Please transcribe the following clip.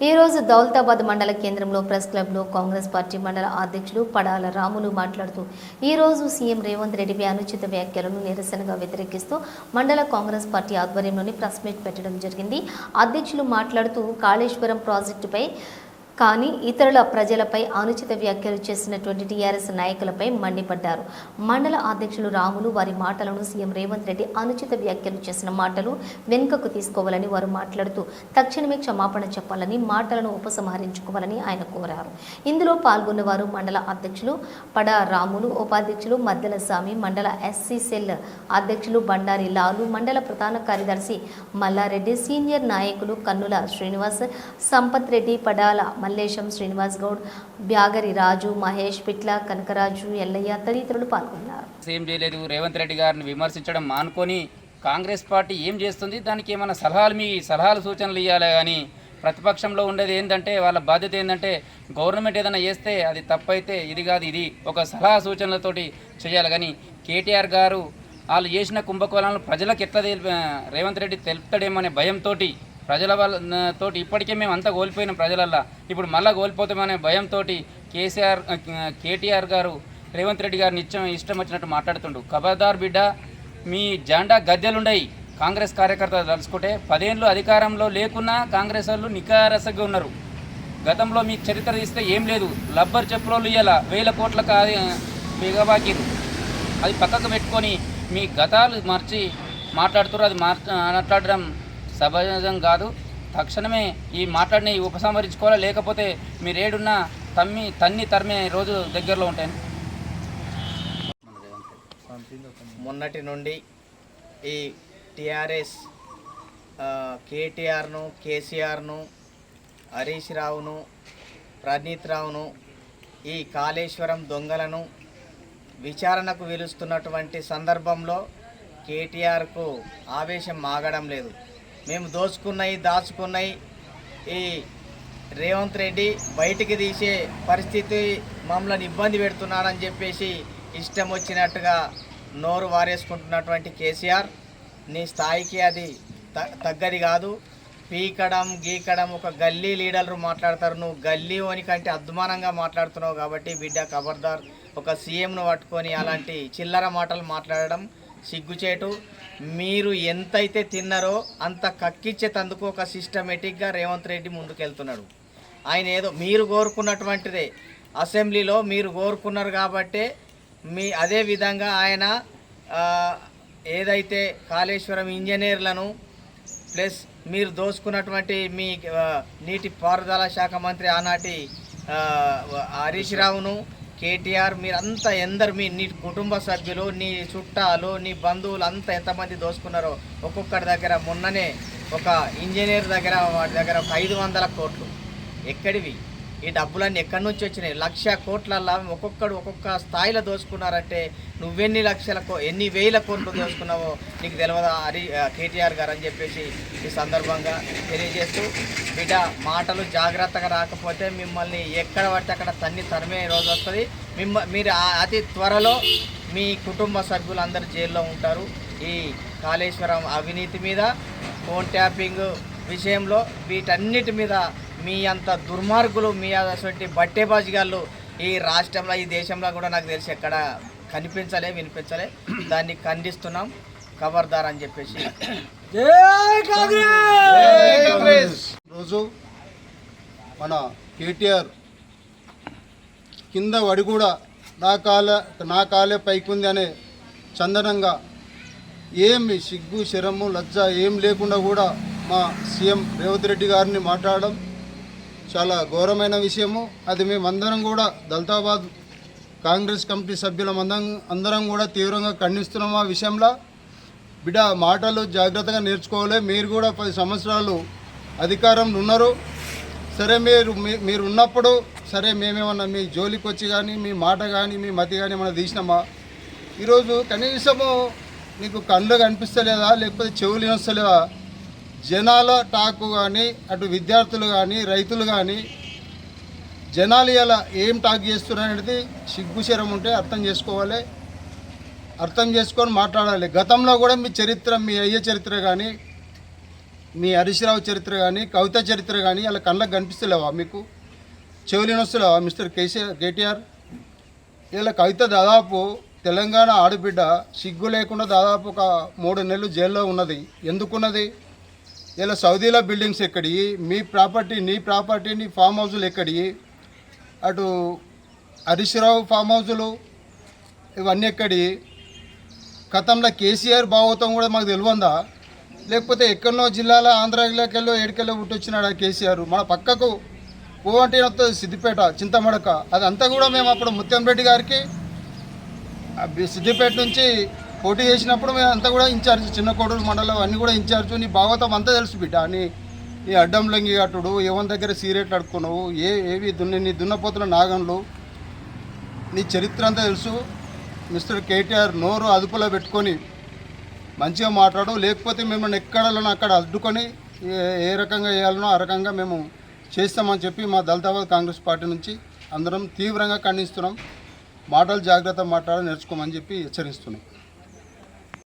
ఈ రోజు దౌలతాబాద్ మండల కేంద్రంలో ప్రెస్ క్లబ్లో కాంగ్రెస్ పార్టీ మండల అధ్యక్షులు పడాల రాములు మాట్లాడుతూ ఈ రోజు సీఎం రేవంత్ రెడ్డి అనుచిత వ్యాఖ్యలను నిరసనగా వ్యతిరేకిస్తూ మండల కాంగ్రెస్ పార్టీ ఆధ్వర్యంలోని ప్రెస్ మీట్ పెట్టడం జరిగింది. అధ్యక్షులు మాట్లాడుతూ కాళేశ్వరం ప్రాజెక్టుపై కానీ ఇతరుల ప్రజలపై అనుచిత వ్యాఖ్యలు చేసినటువంటి టీఆర్ఎస్ నాయకులపై మండిపడ్డారు. మండల అధ్యక్షులు రాములు వారి మాటలను సీఎం రేవంత్ రెడ్డి అనుచిత వ్యాఖ్యలు చేసిన మాటలు వెనుకకు తీసుకోవాలని వారు మాట్లాడుతూ తక్షణమే క్షమాపణ చెప్పాలని మాటలను ఉపసంహరించుకోవాలని ఆయన కోరారు. ఇందులో పాల్గొన్నవారు మండల అధ్యక్షులు పడ రాములు ఉపాధ్యక్షులు మద్దెల స్వామి మండల ఎస్సీ సెల్ అధ్యక్షులు బండారి లాలు మండల ప్రధాన కార్యదర్శి మల్లారెడ్డి సీనియర్ నాయకులు కన్నుల శ్రీనివాస్ సంపత్ రెడ్డి పడాల మల్లేశం శ్రీనివాస్ గౌడ్ బ్యాగరి రాజు మహేష్ పిట్ల కనకరాజు ఎల్లయ్య తదితరులు పాల్గొన్నారు. ఏం చేయలేదు. రేవంత్ రెడ్డి గారిని విమర్శించడం మానుకొని కాంగ్రెస్ పార్టీ ఏం చేస్తుంది? దానికి ఏమైనా సలహాలు మీ సలహాలు సూచనలు ఇవ్వాలి కానీ ప్రతిపక్షంలో ఉండేది ఏంటంటే వాళ్ళ బాధ్యత ఏంటంటే గవర్నమెంట్ ఏదైనా చేస్తే అది తప్పైతే ఇది కాదు ఇది ఒక సలహా సూచనలతోటి చేయాలి. కానీ కేటీఆర్ గారు వాళ్ళు చేసిన కుంభకోణాలను ప్రజలకు ఎట్లా రేవంత్ రెడ్డి తెలుపుతాడేమో అనే భయంతో ప్రజల వల్ల తోటి ఇప్పటికే మేము అంతా కోల్పోయినాం ప్రజలల్లా. ఇప్పుడు మళ్ళీ కోల్పోతామనే భయంతో కేసీఆర్ కేటీఆర్ గారు రేవంత్ రెడ్డి గారిని ఇష్టం ఇష్టం వచ్చినట్టు మాట్లాడుతుండు. ఖబర్దార్ బిడ్డ మీ జెండా గద్దెలుండయి. కాంగ్రెస్ కార్యకర్తలు తలుచుకుంటే పదేళ్ళు అధికారంలో లేకున్నా కాంగ్రెస్ వాళ్ళు నికారసగా ఉన్నారు. గతంలో మీకు చరిత్ర తీస్తే ఏం లేదు. లబ్బర్ చెప్పులోళ్ళు ఇయ్యాల వేల కోట్ల బిగబాకిరు అది పక్కకు పెట్టుకొని మీ గతాలు మార్చి మాట్లాడుతున్నారు అది మార్ మాట్లాడడం సహజం కాదు. తక్షణమే ఈ మాట్లాడిన ఉపసంహరించుకోవాలా? లేకపోతే మీరేడున్న తమ్మి తన్ని తరిమే రోజు దగ్గరలో ఉంటాయి మొన్నటి నుండి ఈ టిఆర్ఎస్ కేటీఆర్ను కేసీఆర్ను హరీష్ రావును ప్రణీత్ రావును ఈ కాళేశ్వరం దొంగలను విచారణకు వెలుస్తున్నటువంటి సందర్భంలో కేటీఆర్కు ఆవేశం ఆగడం లేదు. మేము దోచుకున్నాయి దాచుకున్నాయి. ఈ రేవంత్ రెడ్డి బయటికి తీసే పరిస్థితి మమ్మల్ని ఇబ్బంది పెడుతున్నారని చెప్పేసి ఇష్టం వచ్చినట్టుగా నోరు వారేసుకుంటున్నటువంటి కేసీఆర్ నీ స్థాయికి అది తగ్గది కాదు. పీకడం గీకడం ఒక గల్లీ లీడర్లు మాట్లాడతారు. నువ్వు గల్లీ అని కంటే అద్మానంగా మాట్లాడుతున్నావు కాబట్టి బిడ్డ ఖబర్దార్ ఒక సీఎంను పట్టుకొని అలాంటి చిల్లర మాటలు మాట్లాడడం సిగ్గుచేటు. మీరు ఎంతైతే తిన్నారో అంత కక్కిచ్చేతందుకు ఒక సిస్టమేటిక్గా రేవంత్ రెడ్డి ముందుకెళ్తున్నాడు. ఆయన ఏదో మీరు కోరుకున్నటువంటిదే. అసెంబ్లీలో మీరు కోరుకున్నారు కాబట్టే మీ అదే విధంగా ఆయన ఏదైతే కాళేశ్వరం ఇంజనీర్లను ప్లస్ మీరు దోచుకున్నటువంటి మీ నీటి పారుదల శాఖ మంత్రి ఆనాటి హరీష్ రావును కేటీఆర్ మీరంతా ఎందరు మీ నీ కుటుంబ సభ్యులు నీ చుట్టాలు నీ బంధువులు అంతా ఎంతమంది దోసుకున్నారో ఒక్కొక్కటి దగ్గర మొన్ననే ఒక ఇంజనీర్ దగ్గర వాటి దగ్గర ఒక ఐదు వందల కోట్లు. ఎక్కడివి? ఈ డబ్బులన్నీ ఎక్కడి నుంచి వచ్చినాయి? లక్ష కోట్లల్లా ఒక్కొక్కడు ఒక్కొక్క స్థాయిలో దోచుకున్నారంటే నువ్వెన్ని లక్షలకో ఎన్ని వేల కోట్లు దోచుకున్నావో నీకు తెలియదా హరి కేటీఆర్ గారు అని చెప్పేసి ఈ సందర్భంగా తెలియజేస్తూ బిడ్డ మాటలు జాగ్రత్తగా రాకపోతే మిమ్మల్ని ఎక్కడ పడితే అక్కడ తన్ని తరిమే రోజు వస్తుంది. మిమ్మ మీరు అతి త్వరలో మీ కుటుంబ సభ్యులందరూ జైల్లో ఉంటారు. ఈ కాళేశ్వరం అవినీతి మీద ఫోన్ ట్యాపింగ్ విషయంలో వీటన్నిటి మీద మీ అంత దుర్మార్గులు మీ అటువంటి బట్టేబాజిగాళ్ళు ఈ రాష్ట్రంలో ఈ దేశంలో కూడా నాకు తెలిసి ఎక్కడ కనిపించలే వినిపించలే. దాన్ని ఖండిస్తున్నాం. ఖబర్దార్ అని చెప్పేసి. రోజు మన కేటీఆర్ కింద వడి కూడా నా కాల నా కాలే పైకుంది అనే చందనంగా ఏమి సిగ్గు శరము లజ్జ ఏం లేకుండా కూడా మా సీఎం రేవంత్ రెడ్డి గారిని మాట్లాడడం చాలా ఘోరమైన విషయము. అది మేమందరం కూడా దళితాబాద్ కాంగ్రెస్ కమిటీ సభ్యులం అందరం అందరం కూడా తీవ్రంగా ఖండిస్తున్నాం ఆ విషయంలో. బిడ్డ మాటలు జాగ్రత్తగా నేర్చుకోవాలి. మీరు కూడా పది సంవత్సరాలు అధికారంలో ఉన్నారు. సరే మీరు మీ- మీరు ఉన్నప్పుడు సరే మేమేమన్నా మీ జోలికి వచ్చి కానీ మీ మాట కానీ మీ మతి కానీ ఏమన్నా తీసినామా? ఈరోజు కనీసము నీకు కళ్ళు కనిపిస్తలేదా? లేకపోతే చెవులు వినొస్తలేదా జనాల టాకు కానీ అటు విద్యార్థులు కానీ రైతులు కానీ జనాలు ఇలా ఏం టాక్ చేస్తున్నారనేది సిగ్గుశరం ఉంటే అర్థం చేసుకోవాలి. అర్థం చేసుకొని మాట్లాడాలి. గతంలో కూడా మీ చరిత్ర మీ అయ్యే చరిత్ర కానీ మీ హరీష్ చరిత్ర కానీ కవిత చరిత్ర కానీ అలా కళ్ళకు కనిపిస్తలేవా మీకు? చెవులిన వస్తలేవా మిస్టర్ కేసీఆర్ కేటీఆర్? ఇలా కవిత దాదాపు తెలంగాణ ఆడబిడ్డ సిగ్గు లేకుండా దాదాపు ఒక మూడు నెలలు జైల్లో ఉన్నది. ఎందుకున్నది? ఇలా సౌదీలో బిల్డింగ్స్ ఎక్కడి? మీ ప్రాపర్టీ నీ ప్రాపర్టీ నీ ఫామ్ హౌజులు ఎక్కడి? అటు హరీష్ రావు ఫామ్ హౌజులు ఇవన్నీ ఎక్కడి? గతంలో కేసీఆర్ భాగవతం కూడా మాకు తెలియందా లేకపోతే ఎక్కడో జిల్లాలో ఆంధ్రాకెళ్ళో ఏడికెళ్ళో పుట్టొచ్చినాడు ఆ కేసీఆర్? మన పక్కకు ఓ అంటే వస్తుంది సిద్దిపేట చింతమడక. అదంతా కూడా మేము అప్పుడు ముత్యం రెడ్డి గారికి సిద్దిపేట నుంచి పోటీ చేసినప్పుడు మేము అంతా కూడా ఇన్ఛార్జ్ చిన్న కోడూరు మండలం అన్నీ కూడా ఇన్ఛార్జ్ నీ భాగవతం అంతా తెలుసు బిడ్డ. నీ నీ అడ్డం లొంగి కట్టుడు ఎవరి దగ్గర సీరెట్లు అడుక్కున్నావు ఏ ఏవి దున్ని నీ దున్నపోతున్న నాగన్లు నీ చరిత్ర అంతా తెలుసు. మిస్టర్ కేటీఆర్ నోరు అదుపులో పెట్టుకొని మంచిగా మాట్లాడు లేకపోతే మిమ్మల్ని ఎక్కడలను అక్కడ అడ్డుకొని ఏ రకంగా వేయాలనో ఆ రకంగా మేము చేస్తామని చెప్పి మా దళితాబాద్ కాంగ్రెస్ పార్టీ నుంచి అందరం తీవ్రంగా ఖండిస్తున్నాం. మాటలు జాగ్రత్త మాట్లాడాలి నేర్చుకోమని చెప్పి హెచ్చరిస్తున్నాం.